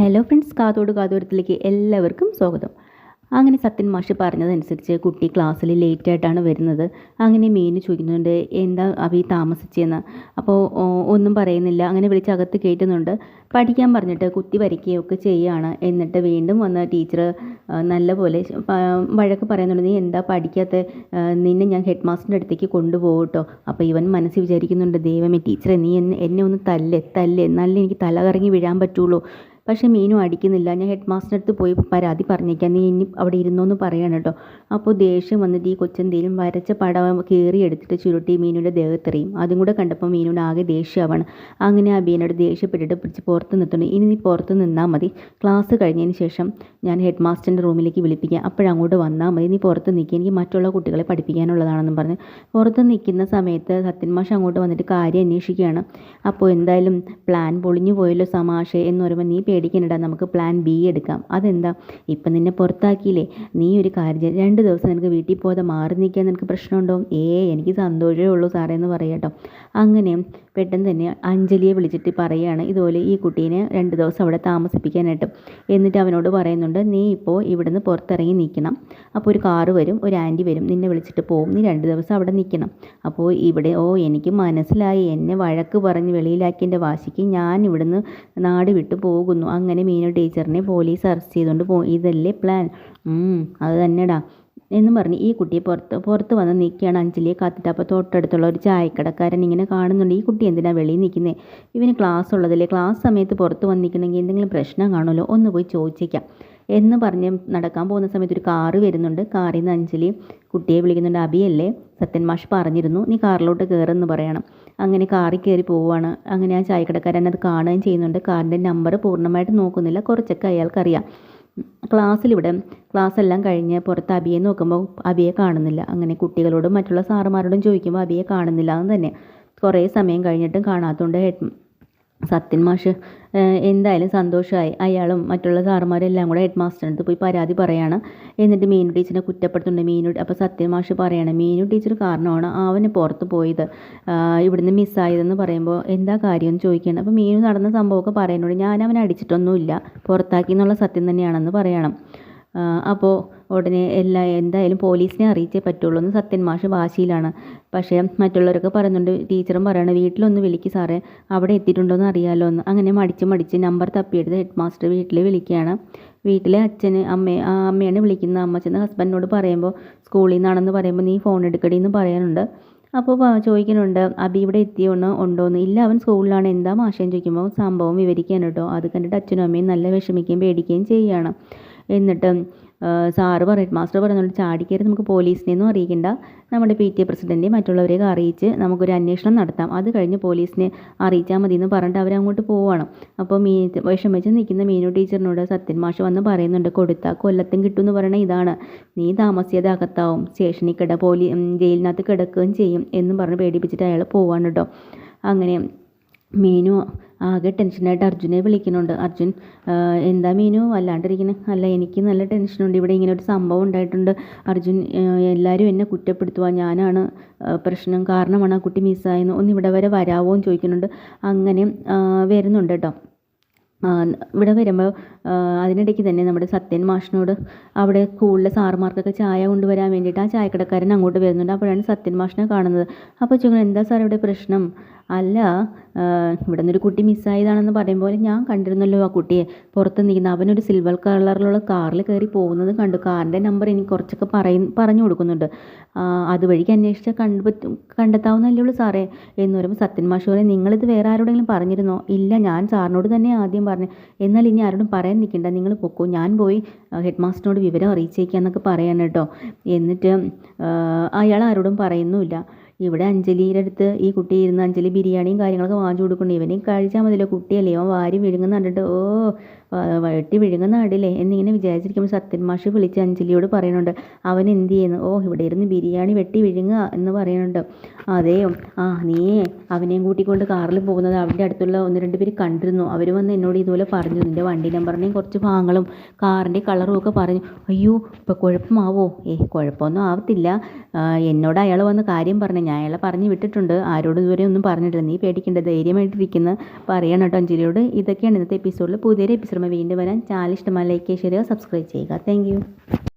Hello friends കാതോട് കാതോരത്തിലേക്ക് എല്ലാവർക്കും സ്വാഗതം. അങ്ങനെ സത്യൻ മാഷ് പറഞ്ഞതനുസരിച്ച് കുട്ടി ക്ലാസ്സിൽ ലേറ്റ് ആയിട്ടാണ് വരുന്നത്. അങ്ങനെ മീന് ചോദിക്കുന്നുണ്ട് എന്താ അവി താമസിച്ചെന്ന്? അപ്പോൾ ഒന്നും പറയുന്നില്ല. അങ്ങനെ വിളിച്ച് അകത്ത് കയറ്റുന്നുണ്ട്. പഠിക്കാൻ പറഞ്ഞിട്ട് കുത്തി വരയ്ക്കുകയൊക്കെ ചെയ്യുകയാണ് എന്നിട്ട് വീണ്ടും വന്ന ടീച്ചർ നല്ലപോലെ പോലെ വഴക്ക് പറയുന്നുണ്ട് നീ എന്താ പഠിക്കാത്ത? നിന്നെ ഞാൻ ഹെഡ് മാസ്റ്ററിന്റെ അടുത്തേക്ക് കൊണ്ടുപോകും കേട്ടോ അപ്പോൾ ഇവൻ മനസ്സിൽ വിചാരിക്കുന്നുണ്ട് ദൈവമേ ടീച്ചറെ നീ എന്നെ എന്നെ ഒന്ന് തല്ലേ തല്ലേ. എന്നാലേ എനിക്ക് തല കറങ്ങി വീഴാൻ പറ്റുള്ളൂ. പക്ഷേ മീനു അടിക്കുന്നില്ല. ഞാൻ ഹെഡ് മാസ്റ്റർ അടുത്ത് പോയി പരാതി പറഞ്ഞേക്കാം. നീ ഇനി അവിടെ ഇരുന്നോന്ന് പറയണം കേട്ടോ. അപ്പോൾ ദേഷ്യം വന്നിട്ട് ഈ കൊച്ചെന്തേലും വരച്ച പടം കീറി എടുത്തിട്ട് ചുരുട്ടി മീനുവിന്റെ ദേഹത്തെറിയും. അതും കൂടെ കണ്ടപ്പോൾ മീനുവിന് ആകെ ദേഷ്യമാവാണ് അങ്ങനെ ആ അബീനോട് ദേഷ്യപ്പെട്ടിട്ട് പിടിച്ച് പുറത്ത് നിർത്തുന്നു ഇനി നീ പുറത്ത് നിന്നാൽ മതി. ക്ലാസ് കഴിഞ്ഞതിന് ശേഷം ഞാൻ ഹെഡ് മാസ്റ്ററിന്റെ റൂമിലേക്ക് വിളിപ്പിക്കാം. അപ്പോഴങ്ങോട്ട് വന്നാൽ മതി. നീ പുറത്ത് നിൽക്കുക എനിക്ക് മറ്റുള്ള കുട്ടികളെ പഠിപ്പിക്കാനുള്ളതാണെന്നും പറഞ്ഞ് പുറത്ത് നിൽക്കുന്ന സമയത്ത് സത്യൻ മാഷ് അങ്ങോട്ട് വന്നിട്ട് കാര്യം അന്വേഷിക്കുകയാണ്. അപ്പോൾ എന്തായാലും പ്ലാൻ പൊളിഞ്ഞു പോയല്ലോ സമാഷെ എന്ന് പറയുമ്പോൾ നീ പേടിക്കണ്ടടാ നമുക്ക് പ്ലാൻ ബി എടുക്കാം. അതെന്താ? ഇപ്പം നിന്നെ പുറത്താക്കിയില്ലേ? നീ ഒരു കാര്യം രണ്ട് ദിവസം നിനക്ക് വീട്ടിൽ പോകാതെ മാറി നിൽക്കാൻ നിനക്ക് പ്രശ്നമുണ്ടോ? ഏ എനിക്ക് സന്തോഷമേ ഉള്ളൂ സാറേ എന്ന് പറയാട്ടോ അങ്ങനെ പെട്ടെന്ന് തന്നെ അഞ്ജലിയെ വിളിച്ചിട്ട് പറയുകയാണ് ഇതുപോലെ ഈ കുട്ടീനെ രണ്ട് ദിവസം അവിടെ താമസിപ്പിക്കാനായിട്ട്. എന്നിട്ട് അവനോട് പറയുന്നുണ്ട് നീ ഇപ്പോൾ ഇവിടുന്ന് പുറത്തിറങ്ങി നിൽക്കണം. അപ്പോൾ ഒരു കാറ് വരും ഒരു ആന്റി വരും. നിന്നെ വിളിച്ചിട്ട് പോകും നീ രണ്ട് ദിവസം അവിടെ നിൽക്കണം. അപ്പോൾ ഇവിടെ ഓ എനിക്ക് മനസ്സിലായി. എന്നെ വഴക്ക് പറഞ്ഞ് വെളിയിലാക്കിയതിന്റെ വാശിക്ക് ഞാൻ ഇവിടുന്ന് നാട് വിട്ടു പോകുന്നു. അങ്ങനെ മീനു ടീച്ചറിനെ പോലീസ് അറസ്റ്റ് ചെയ്തുകൊണ്ട് പോയി. ഇതല്ലേ പ്ലാൻ അത് തന്നെടാ. എന്നും പറഞ്ഞ് ഈ കുട്ടിയെ പുറത്ത് പുറത്ത് വന്ന് നിൽക്കുകയാണ് അഞ്ജലിയെ കാത്തിട്ട്. അപ്പോൾ തൊട്ടടുത്തുള്ള ഒരു ചായക്കടക്കാരൻ ഇങ്ങനെ കാണുന്നുണ്ട്. ഈ കുട്ടി എന്തിനാണ് വെളിയിൽ നിൽക്കുന്നത് ഇവന് ക്ലാസ് ഉള്ളതല്ലേ? ക്ലാസ് സമയത്ത് പുറത്ത് വന്ന് നിൽക്കണമെങ്കിൽ എന്തെങ്കിലും പ്രശ്നം കാണുമല്ലോ? ഒന്ന് പോയി ചോദിച്ചേക്കാം. എന്ന് പറഞ്ഞ് നടക്കാൻ പോകുന്ന സമയത്ത് ഒരു കാറ് വരുന്നുണ്ട്. കാറിൽ നിന്ന് അഞ്ജലി കുട്ടിയെ വിളിക്കുന്നുണ്ട്. അബിയല്ലേ സത്യൻ മാഷ് പറഞ്ഞിരുന്നു. നീ കാറിലോട്ട് കയറെന്ന് പറയണം. അങ്ങനെ കാറിൽ കയറി പോവുകയാണ്. അങ്ങനെ ആ ചായക്കടക്കാരൻ അത് കാണുകയും ചെയ്യുന്നുണ്ട്. കാറിന്റെ നമ്പർ പൂർണമായിട്ട് നോക്കുന്നില്ല. കുറച്ചൊക്കെ അയാൾക്കറിയാം. ക്ലാസ്സിലിവിടെ ക്ലാസ് എല്ലാം കഴിഞ്ഞ് പുറത്ത് അബിയെ നോക്കുമ്പോൾ അബിയെ കാണുന്നില്ല. അങ്ങനെ കുട്ടികളോടും മറ്റുള്ള സാറുമാരോടും ചോദിക്കുമ്പോൾ അബിയെ കാണുന്നില്ല. എന്ന് തന്നെ കുറേ സമയം കഴിഞ്ഞിട്ടും കാണാത്തതുകൊണ്ട് സത്യൻ മാഷ് എന്തായാലും സന്തോഷമായി അയാളും മറ്റുള്ള സാറുമാരും എല്ലാം കൂടെ ഹെഡ് മാസ്റ്ററിന്റെ അടുത്ത് പോയി പരാതി പറയാണ്. എന്നിട്ട് മീനു ടീച്ചറിനെ കുറ്റപ്പെടുത്തുന്നുണ്ട്. മീനു അപ്പോൾ സത്യൻ മാഷ് പറയണം മീനു ടീച്ചർ കാരണമാണ് അവന് പുറത്ത് പോയത്. ഇവിടുന്ന് മിസ്സായതെന്ന് പറയുമ്പോൾ എന്താ കാര്യം എന്ന് ചോദിക്കുകയാണ്. അപ്പോൾ മീനു നടന്ന സംഭവമൊക്കെ പറയുന്നുണ്ട്. ഞാൻ അവനെ അടിച്ചിട്ടൊന്നുമില്ല. പുറത്താക്കി എന്നുള്ള സത്യം തന്നെയാണെന്ന് പറയണം. അപ്പോൾ ഉടനെ എല്ലാ എന്തായാലും പോലീസിനെ അറിയിച്ചേ പറ്റുള്ളൂ എന്ന് സത്യൻ മാഷ് വാശിയിലാണ്. പക്ഷേ മറ്റുള്ളവരൊക്കെ പറയുന്നുണ്ട് ടീച്ചറും പറയണം വീട്ടിലൊന്ന് വിളിക്ക് സാറേ അവിടെ എത്തിയിട്ടുണ്ടോ എന്ന് അറിയാമല്ലോ എന്ന്. അങ്ങനെ മടിച്ച് മടിച്ച് നമ്പർ തപ്പിയെടുത്ത് ഹെഡ് മാസ്റ്റർ വീട്ടിൽ വിളിക്കുകയാണ്. വീട്ടിലെ അച്ഛന് അമ്മ ആ അമ്മയാണ് വിളിക്കുന്നത് അമ്മ ചെന്ന് ഹസ്ബൻഡിനോട് പറയുമ്പോൾ സ്കൂളിൽ നിന്നാണെന്ന് പറയുമ്പോൾ നീ ഫോൺ എടുക്കടി എന്ന് പറയാനുണ്ട്. അപ്പോൾ ചോദിക്കുന്നുണ്ട് അബി ഇവിടെ എത്തിയോന്ന് ഉണ്ടോന്ന്? ഇല്ല അവൻ സ്കൂളിലാണ്. എന്താ മാഷേന്ന് ചോദിക്കുമ്പോൾ സംഭവം വിവരിക്കാൻ കേട്ടോ അത് കണ്ടിട്ട് അച്ഛനും അമ്മയും നല്ല വിഷമിക്കുകയും പേടിക്കുകയും ചെയ്യുകയാണ്. എന്നിട്ട് സാറ് പറയും മാസ്റ്റർ പറയുന്നുണ്ട് ചാടിക്കരുത് നമുക്ക് പോലീസിനെ ഒന്നും അറിയിക്കണ്ട. നമ്മുടെ പി ടി എ പ്രസിഡന്റെയും മറ്റുള്ളവരെയൊക്കെ അറിയിച്ച് നമുക്കൊരു അന്വേഷണം നടത്താം. അത് കഴിഞ്ഞ് പോലീസിനെ അറിയിച്ചാൽ മതി എന്ന് പറഞ്ഞിട്ട് അവരങ്ങോട്ട് പോവുകയാണ് അപ്പോൾ മീ വിഷമിച്ച് നിൽക്കുന്ന മീനു ടീച്ചറിനോട് സത്യൻ മാഷ് വന്ന് പറയുന്നുണ്ട് കൊടുത്താൽ കൊല്ലത്തും കിട്ടും എന്ന് പറയണ ഇതാണ്. നീ താമസിയത് അകത്താവും. സ്റ്റേഷനിൽ കിട പോലീ ജയിലിനകത്ത് കിടക്കുകയും ചെയ്യും എന്നും പറഞ്ഞ് പേടിപ്പിച്ചിട്ട് അയാൾ പോവാണ് കേട്ടോ അങ്ങനെ മീനു ആകെ ടെൻഷനായിട്ട് അർജുനെ വിളിക്കുന്നുണ്ട്. അർജുൻ എന്താ മീനു? അല്ലാണ്ടിരിക്കുന്നത് അല്ല എനിക്ക് നല്ല ടെൻഷനുണ്ട് ഇവിടെ ഇങ്ങനെ ഒരു സംഭവം ഉണ്ടായിട്ടുണ്ട്. അർജുൻ എല്ലാവരും എന്നെ കുറ്റപ്പെടുത്തുക ഞാനാണ് പ്രശ്നം കാരണമാണ് ആ കുട്ടി മിസ്സായെന്ന്. ഒന്ന് ഇവിടെ വരെ വരാവോ എന്ന് ചോദിക്കുന്നുണ്ട്. അങ്ങനെ വരുന്നുണ്ട് കേട്ടോ. ഇവിടെ വരുമ്പോൾ അതിനിടയ്ക്ക് തന്നെ നമ്മുടെ സത്യൻ മാഷിനോട് അവിടെ സ്കൂളിലെ സാറുമാർക്കൊക്കെ ചായ കൊണ്ടുവരാൻ വേണ്ടിയിട്ട് ആ ചായക്കടക്കാരൻ അങ്ങോട്ട് വരുന്നുണ്ട്. അപ്പോഴാണ് സത്യൻ മാഷിനെ കാണുന്നത്. അപ്പോൾ ചോദിക്കുന്നത് എന്താ സാർ ഇവിടെ പ്രശ്നം? അല്ല ഇവിടെ നിന്നൊരു കുട്ടി മിസ്സായതാണെന്ന് പറയുമ്പോൾ ഞാൻ കണ്ടിരുന്നല്ലോ ആ കുട്ടിയെ. പുറത്ത് നിൽക്കുന്ന അവനൊരു സിൽവർ കളറിലുള്ള കാറിൽ കയറി പോകുന്നത് കണ്ടു. കാറിന്റെ നമ്പർ എനിക്ക് കുറച്ചൊക്കെ പറയും പറഞ്ഞു കൊടുക്കുന്നുണ്ട്. അതുവഴിക്ക് അന്വേഷിച്ചാൽ കണ്ടുപറ്റും കണ്ടെത്താവുന്നല്ലേ ഉള്ളൂ സാറേ. എന്ന് പറയുമ്പോൾ സത്യൻ മാഷോനെ പറയും നിങ്ങളിത് വേറെ ആരോടെങ്കിലും പറഞ്ഞിരുന്നോ? ഇല്ല ഞാൻ സാറിനോട് തന്നെ ആദ്യം പറഞ്ഞു. എന്നാൽ ഇനി ആരോടും പറയാൻ നിൽക്കണ്ട. നിങ്ങൾ പൊക്കോ. ഞാൻ പോയി ഹെഡ് മാസ്റ്ററിനോട് വിവരം അറിയിച്ചേക്കാന്നൊക്കെ പറയാൻ കേട്ടോ. എന്നിട്ട് അയാൾ ആരോടും പറയുന്നുമില്ല. ഇവിടെ അഞ്ജലിയുടെ അടുത്ത് ഈ കുട്ടി ഇരുന്ന് അഞ്ജലി ബിരിയാണിയും കാര്യങ്ങളൊക്കെ വാങ്ങിച്ചു കൊടുക്കുന്നുണ്ട്. ഇവനെ കഴിച്ചാൽ മതിയല്ലോ കുട്ടിയല്ലേ? അവൻ വാരി വിഴുങ്ങുന്ന കണ്ടിട്ട് ഓ വെട്ടി വിഴുങ്ങുന്ന കണ്ടില്ലേ? എന്നിങ്ങനെ വിചാരിച്ചിരിക്കുമ്പോൾ സത്യൻ മാഷ് വിളിച്ച് അഞ്ജലിയോട് പറയുന്നുണ്ട്. അവൻ എന്ത് ചെയ്യുന്നു? ഓ ഇവിടെ ഇരുന്ന് ബിരിയാണി വെട്ടി വിഴുങ്ങുക എന്ന് പറയുന്നുണ്ട്. അതെയോ ആ നീ അവനെയും കൂട്ടിക്കൊണ്ട് കാറിൽ പോകുന്നത് അവന്റെ അടുത്തുള്ള ഒന്ന് രണ്ട് പേര് കണ്ടിരുന്നു. അവർ വന്ന് എന്നോട് ഇതുപോലെ പറഞ്ഞു. നിന്റെ വണ്ടി നമ്പറിനെയും കുറച്ച് ഭാഗങ്ങളും കാറിന്റെ കളറും ഒക്കെ പറഞ്ഞു. അയ്യോ ഇപ്പോൾ കുഴപ്പമാവോ? ഏ കുഴപ്പമൊന്നും ആവത്തില്ല. എന്നോട് അയാൾ വന്ന് കാര്യം പറഞ്ഞു. ഞാൻ അയാളെ പറഞ്ഞു വിട്ടിട്ടുണ്ട്. ആരോടും ഇതുവരെ ഒന്നും പറഞ്ഞിട്ടില്ല. നീ പേടിക്കേണ്ട ധൈര്യമായിട്ടിരിക്കുന്ന. പറയണം കേട്ടോ അഞ്ജലിയോട്. ഇതൊക്കെയാണ് ഇന്നത്തെ എപ്പിസോഡിൽ പുതിയൊരു എപ്പിസോഡ് വീണ്ടും വരാൻ. ചാനൽ ഇഷ്ടമായി ലൈക്ക് ചെയ്യുക സബ്സ്ക്രൈബ് ചെയ്യുക. താങ്ക്